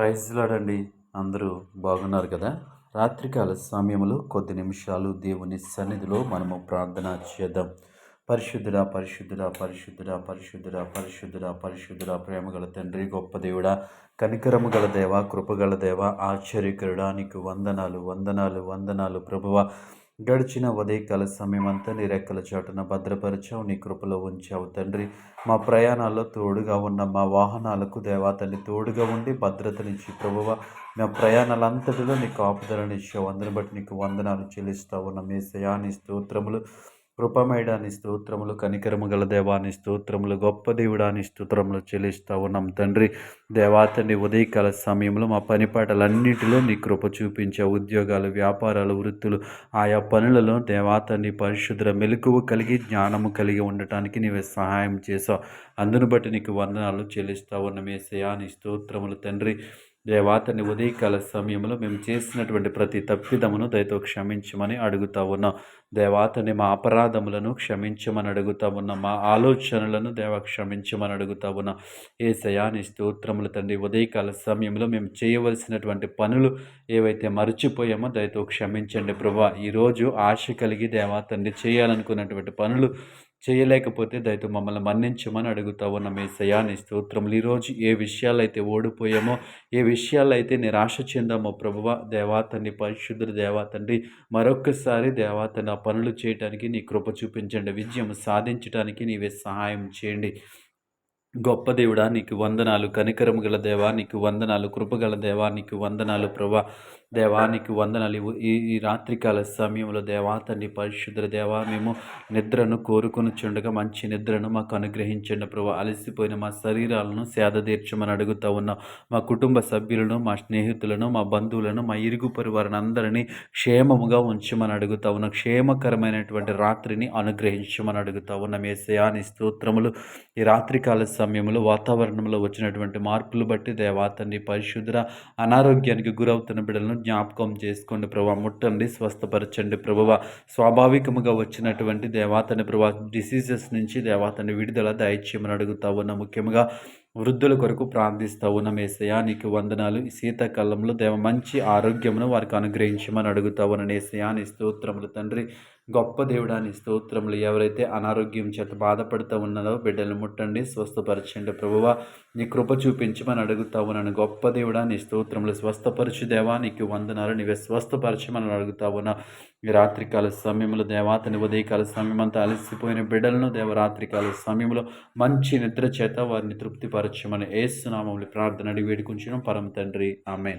ప్రైజ్లాడండి అందరూ బాగున్నారు కదా? రాత్రికాల సమయంలో కొద్ది నిమిషాలు దేవుని సన్నిధిలో మనము ప్రార్థన చేద్దాం. పరిశుద్ధుడా పరిశుద్ధుడా పరిశుద్ధుడా పరిశుద్ధుడా పరిశుద్ధుడా పరిశుద్ధుడా ప్రేమగల తండ్రి గొప్ప దేవుడా కనికరము గల దేవ కృపగల దేవ ఆశ్చర్యకరుడా నీకు వందనాలు వందనాలు వందనాలు ప్రభువ. గడిచిన ఉదయకాల సమయం అంతా నీ రెక్కల చాటున భద్రపరిచావు నీ కృపలో ఉంచావు తండ్రి. మా ప్రయాణాల్లో తోడుగా ఉన్న మా వాహనాలకు దేవాతని తోడుగా ఉండి భద్రతనిచ్చి ప్రభువ మా ప్రయాణాలంతటిలో నీకు కాపుదలనిచ్చావు అందరిని బట్టి నీకు వందనాలు చెల్లిస్తావు. ఉన్న మీ శయాని స్తోత్రములు కృపమేడాని స్తోత్రములు కనికరము గల దేవాని స్తోత్రములు గొప్ప దేవుడాని స్తోత్రములు చెల్లిస్తా ఉన్నాం తండ్రి. దేవాతని ఉదయకాల సమయంలో మా పనిపాటలన్నింటిలో నీ కృప చూపించే ఉద్యోగాలు వ్యాపారాలు వృత్తులు ఆయా పనులలో దేవాతని పరిశుద్ర మెలకువ కలిగి జ్ఞానము కలిగి ఉండటానికి నీవే సహాయం చేసావు అందును బట్టి నీకు వందనాలు చెల్లిస్తా ఉన్న. మీ స్తోత్రములు తండ్రి. దేవాతని ఉదయకాల సమయంలో మేము చేసినటువంటి ప్రతి తప్పిదమును దయతో క్షమించమని అడుగుతా ఉన్నాం. దేవాతని మా అపరాధములను క్షమించమని అడుగుతా ఉన్నాం. మా ఆలోచనలను దేవ క్షమించమని అడుగుతా ఉన్నాం. ఏ శయాని స్తోత్రములు తండ్రి ఉదయకాల సమయంలో మేము చేయవలసినటువంటి పనులు ఏవైతే మర్చిపోయామో దయతో క్షమించండి ప్రభా. ఈరోజు ఆశ కలిగి దేవాతండి చేయాలనుకున్నటువంటి పనులు చేయలేకపోతే దయతో మమ్మల్ని మన్నించమని అడుగుతా ఉన్న. మీ సయాని స్తోత్రములు. ఈరోజు ఏ విషయాలైతే ఓడిపోయామో ఏ విషయాలైతే నిరాశ చెందామో ప్రభువ దేవాతండి పరిశుద్ధుడు దేవాతండి మరొక్కసారి దేవాతని ఆ పనులు చేయడానికి నీ కృప చూపించండి. విజయం సాధించడానికి నీవే సహాయం చేయండి. గొప్ప దేవుడా నీకు వందనాలు. కనికరము గల దేవా నీకు వందనాలు. కృపగల దేవా నీకు వందనాలు. ప్రభా దేవానికి వందనాలు. ఈ ఈ రాత్రికాల సమయంలో దేవా తండ్రి పరిశుద్ర దేవా మేము నిద్రను కోరుకుని చుండగా మంచి నిద్రను మాకు అనుగ్రహించండి ప్రభు. అలసిపోయిన మా శరీరాలను సేద తీర్చమని అడుగుతా ఉన్నాం. మా కుటుంబ సభ్యులను మా స్నేహితులను మా బంధువులను మా ఇరుగు పరివారిని అందరినీ క్షేమముగా ఉంచమని అడుగుతా ఉన్నాం. క్షేమకరమైనటువంటి రాత్రిని అనుగ్రహించమని అడుగుతా ఉన్నాం. ఏసయాని స్తోత్రములు ఈ రాత్రికాల సమయంలో వాతావరణంలో వచ్చినటువంటి మార్పులు బట్టి దేవా తండ్రి పరిశుద్ర అనారోగ్యానికి గురవుతున్న బిడ్డలను జ్ఞాపకం చేసుకోండి ప్రభా. ముట్టండి స్వస్థపరచండి ప్రభువ. స్వాభావికముగా వచ్చినటువంటి దేవాతని ప్రభా డిసీజెస్ నుంచి దేవాతని విడుదల దయచేయమని అడుగుతా ఉన్న. ముఖ్యంగా వృద్ధుల కొరకు ప్రార్థిస్తా ఉన్న మేసయా నీకు వందనాలు. శీతాకాలంలో దేవ మంచి ఆరోగ్యమును వారికి అనుగ్రహించమని అడుగుతా ఉన్న నేసయా నీ స్తోత్రములు తండ్రి. గొప్ప దేవుడాని స్తోత్రములు ఎవరైతే అనారోగ్యం చేత బాధపడుతూ ఉన్నారో బిడ్డలు ముట్టండి స్వస్థపరచండి ప్రభువ. నీ కృప చూపించమని అడుగుతా ఉన్నాను గొప్ప దేవుడా నీ స్తోత్రములు స్వస్థపరచు దేవా. నీకు వందనాలు. నీవే స్వస్థపరచమని అడుగుతా ఉన్నా ఈ రాత్రికాల సమయంలో దేవాతని ఉదయకాల సమయం అంతా అలసిపోయిన బిడ్డలను దేవరాత్రికాల సమయంలో మంచి నిద్ర చేత వారిని తృప్తిపరచమని ఏసునామంలో ప్రార్థన అడిగి వేడుకుంటున్నాం పరమ తండ్రి. ఆమె